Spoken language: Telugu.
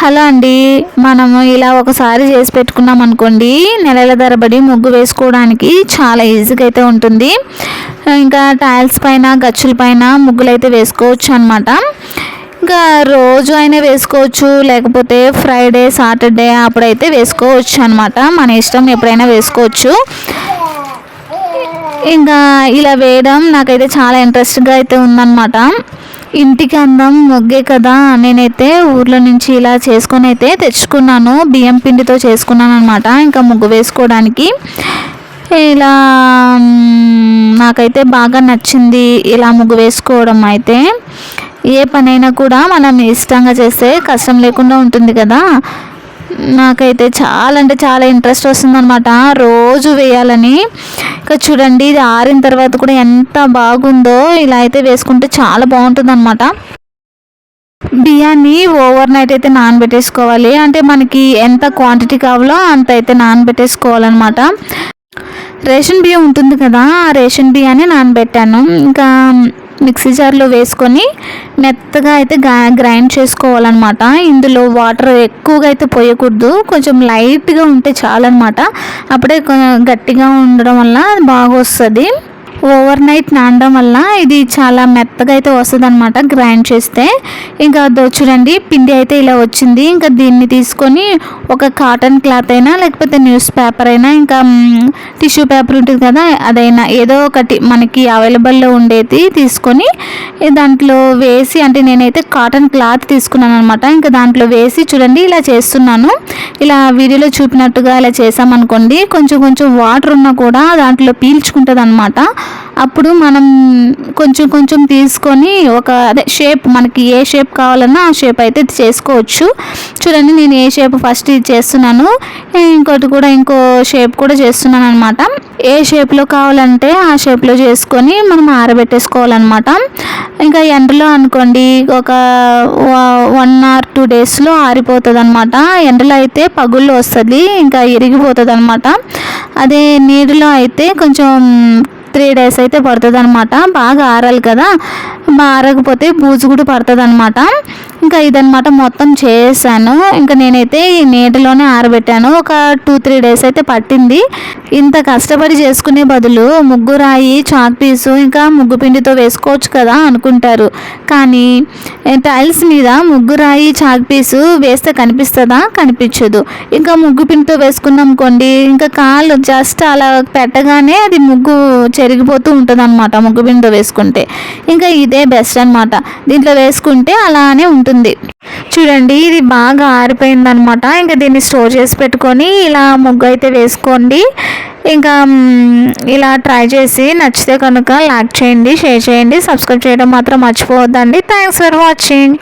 హలో అండి మనము ఇలా ఒకసారి చేసి పెట్టుకున్నాం అనుకోండి నెలల ధరబడి ముగ్గు వేసుకోవడానికి చాలా ఈజీగా అయితే ఉంటుంది. ఇంకా టైల్స్ పైన గచ్చుల పైన ముగ్గులు అయితే వేసుకోవచ్చు అనమాట ఇంకా రోజు అయినా వేసుకోవచ్చు లేకపోతే ఫ్రైడే సాటర్డే అప్పుడైతే వేసుకోవచ్చు అనమాట మన ఇష్టం ఎప్పుడైనా వేసుకోవచ్చు. ఇంకా ఇలా వేయడం నాకైతే చాలా ఇంట్రెస్ట్గా అయితే ఉందన్నమాట. ఇంటికి అందం మొగ్గే కదా నేనైతే ఊర్లో నుంచి ఇలా చేసుకొని అయితే తెచ్చుకున్నాను. బియ్యం పిండితో చేసుకున్నాను అనమాట ఇంకా ముగ్గు వేసుకోవడానికి. ఇలా నాకైతే బాగా నచ్చింది ఇలా ముగ్గు వేసుకోవడం అయితే. ఏ పనైనా కూడా మనం ఇష్టంగా చేస్తే కష్టం లేకుండా ఉంటుంది కదా. నాకైతే చాలా అంటే చాలా ఇంట్రెస్ట్ వస్తుందన్నమాట. రోజు వేయాలని. ఇంకా చూడండి ఇది ఆరిన తర్వాత కూడా ఎంత బాగుందో ఇలా అయితే వేసుకుంటే చాలా బాగుంటుంది అనమాట బియ్యాన్ని ఓవర్ నైట్ అయితే నానబెట్టేసుకోవాలి. అంటే మనకి ఎంత క్వాంటిటీ కావాలో అంత అయితే నానబెట్టేసుకోవాలన్నమాట. రేషన్ బియ్యం ఉంటుంది కదా ఆ రేషన్ బియ్యాన్ని నానబెట్టాను. ఇంకా మిక్సీ జార్లో వేసుకొని మెత్తగా అయితే గ్రైండ్ చేసుకోవాలన్నమాట. ఇందులో వాటర్ ఎక్కువగా అయితే పోయకూడదు. కొంచెం లైట్గా ఉంటే చాలన్నమాట. అప్పుడే గట్టిగా ఉండడం వల్ల బాగా వస్తుంది ఓవర్ నైట్ నానడం వల్ల ఇది చాలా మెత్తగా అయితే వస్తుంది అనమాట గ్రైండ్ చేస్తే. ఇంకా చూడండి పిండి అయితే ఇలా వచ్చింది. ఇంకా దీన్ని తీసుకొని ఒక కాటన్ క్లాత్ అయినా లేకపోతే న్యూస్ పేపర్ అయినా ఇంకా టిష్యూ పేపర్ ఉంటుంది కదా అదైనా ఏదో ఒకటి మనకి అవైలబుల్లో ఉండేది తీసుకొని దాంట్లో వేసి అంటే నేనైతే కాటన్ క్లాత్ తీసుకున్నాను అనమాట ఇంకా దాంట్లో వేసి చూడండి ఇలా చేస్తున్నాను. ఇలా వీడియోలో చూపినట్టుగా ఇలా చేసామనుకోండి కొంచెం కొంచెం వాటర్ ఉన్నా కూడా దాంట్లో పీల్చుకుంటుంది అనమాట అప్పుడు మనం కొంచెం కొంచెం తీసుకొని ఒక అదే షేప్ మనకి ఏ షేప్ కావాలన్నా ఆ షేప్ అయితే చేసుకోవచ్చు. చూడండి నేను ఏ షేప్ ఫస్ట్ ఇది చేస్తున్నాను. ఇంకోటి కూడా ఇంకో షేప్ కూడా చేస్తున్నాను అనమాట ఏ షేప్లో కావాలంటే ఆ షేప్లో చేసుకొని మనం ఆరబెట్టేసుకోవాలన్నమాట. ఇంకా ఎండలో అనుకోండి ఒక వన్ ఆర్ టూ డేస్లో ఆరిపోతుంది అనమాట ఎండలో అయితే పగుళ్ళు వస్తుంది ఇంకా ఇరిగిపోతుంది అనమాట అదే నీటిలో అయితే కొంచెం త్రీ డేస్ అయితే పడుతుంది అనమాట బాగా ఆరాలి కదా. బాగా ఆరకపోతే బూజు కూడా పడుతుంది అనమాట ఇంకా ఇదనమాట మొత్తం చేసాను. ఇంకా నేనైతే ఈ నీటిలోనే ఆరబెట్టాను. ఒక టూ త్రీ డేస్ అయితే పట్టింది. ఇంత కష్టపడి చేసుకునే బదులు ముగ్గు రాయి చాక్ పీసు ఇంకా ముగ్గు పిండితో వేసుకోవచ్చు కదా అనుకుంటారు. కానీ టైల్స్ మీద ముగ్గు రాయి చాక్ పీసు వేస్తే కనిపిస్తుందా? కనిపించదు. ఇంకా ముగ్గు పిండితో వేసుకున్నాం కొండి ఇంకా కాళ్ళు జస్ట్ అలా పెట్టగానే అది ముగ్గు చెరిగిపోతూ ఉంటుంది అనమాట ముగ్గు పిండితో వేసుకుంటే. ఇంకా ఇదే బెస్ట్ అనమాట దీంట్లో వేసుకుంటే అలానే ఉంటుంది. ఉంటుంది చూడండి ఇది బాగా ఆరిపోయింది అనమాట ఇంకా దీన్ని స్టోర్ చేసి పెట్టుకొని ఇలా ముగ్గు అయితే వేసుకోండి. ఇంకా ఇలా ట్రై చేసి నచ్చితే కనుక లైక్ చేయండి షేర్ చేయండి సబ్స్క్రైబ్ చేయడం మాత్రం మర్చిపోవద్దండి. Thanks for watching